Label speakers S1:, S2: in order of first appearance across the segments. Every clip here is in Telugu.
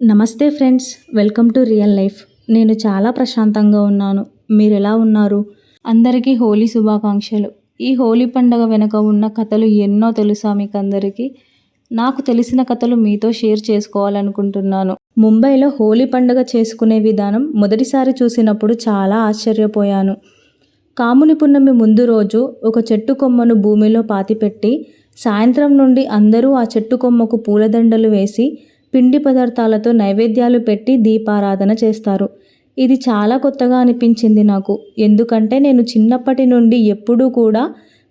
S1: నమస్తే friends welcome to real life. నేను చాలా ప్రశాంతంగా ఉన్నాను. మీరు ఎలా ఉన్నారు? అందరికీ హోలీ శుభాకాంక్షలు. ఈ హోలీ పండుగ వెనుక ఉన్న కథలు ఎన్నో తెలుసా మీకు అందరికీ నాకు తెలిసిన కథలు మీతో షేర్ చేసుకోవాలనుకుంటున్నాను. ముంబైలో హోలీ పండుగ చేసుకునే విధానం మొదటిసారి చూసినప్పుడు చాలా ఆశ్చర్యపోయాను. కాముని పున్నమి ముందు రోజు ఒక చెట్టు కొమ్మను భూమిలో పాతిపెట్టి సాయంత్రం నుండి అందరూ ఆ చెట్టు కొమ్మకు పూలదండలు వేసి పిండి పదార్థాలతో నైవేద్యాలు పెట్టి దీపారాధన చేస్తారు. ఇది చాలా కొత్తగా అనిపించింది నాకు. ఎందుకంటే నేను చిన్నప్పటి నుండి ఎప్పుడూ కూడా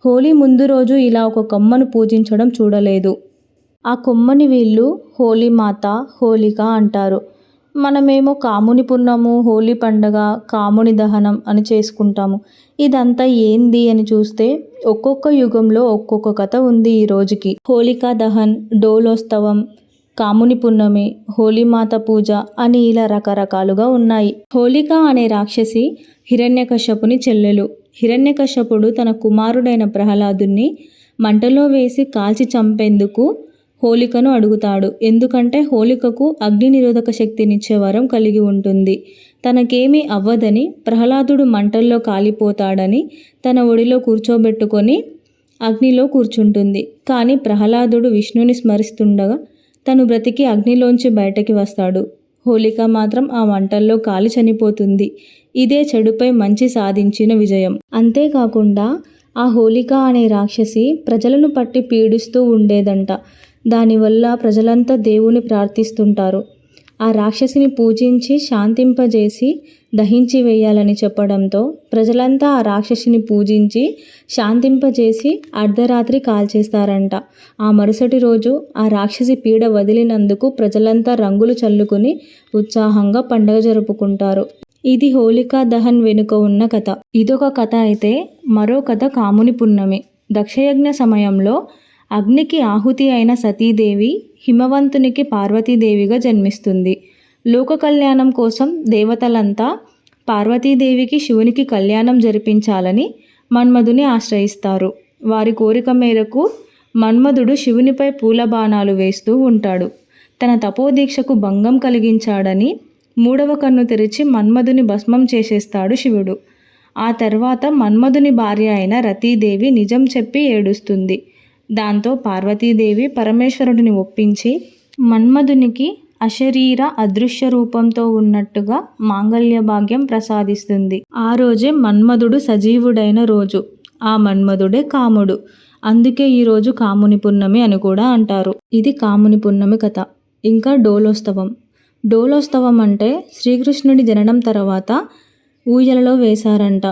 S1: హోలీ ముందు రోజు ఇలా ఒక కొమ్మను పూజించడం చూడలేదు. ఆ కొమ్మని వీళ్ళు హోలీ మాత హోలిక అంటారు. మనమేమో కాముని పున్నము హోలీ పండగ కాముని దహనం అని చేసుకుంటాము. ఇదంతా ఏంది అని చూస్తే ఒక్కొక్క యుగంలో ఒక్కొక్క కథ ఉంది ఈ రోజుకి. హోలికా దహన్ డోలోత్సవం కాముని పున్నమి హోలీమాత పూజ అని ఇలా రకరకాలుగా ఉన్నాయి. హోలిక అనే రాక్షసి హిరణ్యకశ్యపుని చెల్లెలు. హిరణ్యకశ్యపుడు తన కుమారుడైన ప్రహ్లాదుని మంటలో వేసి కాల్చి చంపేందుకు హోలికను అడుగుతాడు. ఎందుకంటే హోలికకు అగ్ని నిరోధక శక్తినిచ్చే వరం కలిగి ఉంటుంది. తనకేమీ అవ్వదని ప్రహ్లాదుడు మంటల్లో కాలిపోతాడని తన ఒడిలో కూర్చోబెట్టుకొని అగ్నిలో కూర్చుంటుంది. కానీ ప్రహ్లాదుడు విష్ణుని స్మరిస్తుండగా తను బ్రతికి అగ్నిలోంచి బయటకి వస్తాడు. హోలిక మాత్రం ఆ మంటల్లో కాలి చనిపోతుంది. ఇదే చెడుపై మంచి సాధించిన విజయం. అంతేకాకుండా ఆ హోలిక అనే రాక్షసి ప్రజలను పట్టి పీడిస్తూ ఉండేదంట. దానివల్ల ప్రజలంతా దేవుని ప్రార్థిస్తుంటారు. ఆ రాక్షసిని పూజించి శాంతింపజేసి దహించి వేయాలని చెప్పడంతో ప్రజలంతా ఆ రాక్షసిని పూజించి శాంతింపజేసి అర్ధరాత్రి కాల్చేస్తారంట. ఆ మరుసటి రోజు ఆ రాక్షసి పీడ వదిలినందుకు ప్రజలంతా రంగులు చల్లుకుని ఉత్సాహంగా పండగ జరుపుకుంటారు. ఇది హోలికా దహన్ వెనుక ఉన్న కథ. ఇదొక కథ అయితే మరో కథ కాముని పున్నమి. దక్షయజ్ఞ సమయంలో అగ్నికి ఆహుతి అయిన సతీదేవి హిమవంతునికి పార్వతీదేవిగా జన్మిస్తుంది. లోక కళ్యాణం కోసం దేవతలంతా పార్వతీదేవికి శివునికి కళ్యాణం జరిపించాలని మన్మధుని ఆశ్రయిస్తారు. వారి కోరిక మేరకు మన్మధుడు శివునిపై పూల బాణాలు వేస్తూ ఉంటాడు. తన తపోదీక్షకు భంగం కలిగించాడని మూడవ కన్ను తెరిచి మన్మధుని భస్మం చేసేస్తాడు శివుడు. ఆ తర్వాత మన్మధుని భార్య అయిన రతీదేవి నిజం చెప్పి ఏడుస్తుంది. దాంతో పార్వతీదేవి పరమేశ్వరుడిని ఒప్పించి మన్మధునికి అశరీర అదృశ్య రూపంతో ఉన్నట్టుగా మాంగళ్య భాగ్యం ప్రసాదిస్తుంది. ఆ రోజే మన్మధుడు సజీవుడైన రోజు. ఆ మన్మధుడే కాముడు. అందుకే ఈరోజు కాముని పున్నమి అని కూడా అంటారు. ఇది కాముని పున్నమి కథ. ఇంకా డోలోత్సవం డోలోత్సవం అంటే శ్రీకృష్ణుడి జననం తర్వాత ఊయలలో వేశారంట.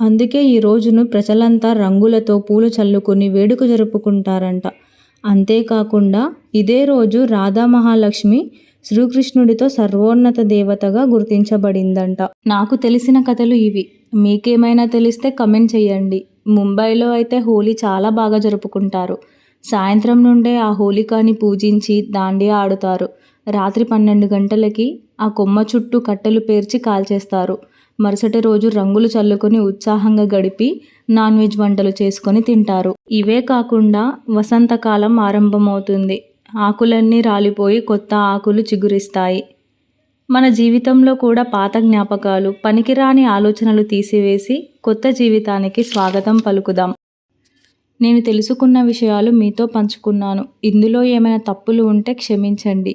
S1: అందుకే ఈ రోజును ప్రజలంతా రంగులతో పూలు చల్లుకుని వేడుక జరుపుకుంటారంట. అంతేకాకుండా ఇదే రోజు రాధా మహాలక్ష్మి శ్రీకృష్ణుడితో సర్వోన్నత దేవతగా గుర్తించబడిందంట. నాకు తెలిసిన కథలు ఇవి. మీకేమైనా తెలిస్తే కమెంట్ చేయండి. ముంబైలో అయితే హోలీ చాలా బాగా జరుపుకుంటారు. సాయంత్రం నుండే ఆ హోలికాని పూజించి దాండియా ఆడుతారు. రాత్రి పన్నెండు గంటలకి ఆ కొమ్మ చుట్టూ కట్టెలు పేర్చి కాల్చేస్తారు. మరుసటి రోజు రంగులు చల్లుకొని ఉత్సాహంగా గడిపి నాన్ వెజ్ వంటలు చేసుకొని తింటారు. ఇవే కాకుండా వసంతకాలం ఆరంభమవుతుంది. ఆకులన్నీ రాలిపోయి కొత్త ఆకులు చిగురిస్తాయి. మన జీవితంలో కూడా పాత జ్ఞాపకాలు పనికిరాని ఆలోచనలు తీసివేసి కొత్త జీవితానికి స్వాగతం పలుకుదాం. నేను తెలుసుకున్న విషయాలు మీతో పంచుకున్నాను. ఇందులో ఏమైనా తప్పులు ఉంటే క్షమించండి.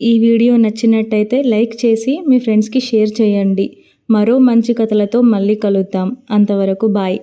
S1: ఈ వీడియో నచ్చినట్టయితే లైక్ చేసి మీ ఫ్రెండ్స్కి షేర్ చేయండి. మరో మంచి కథలతో మళ్ళీ కలుద్దాం. అంతవరకు బాయ్.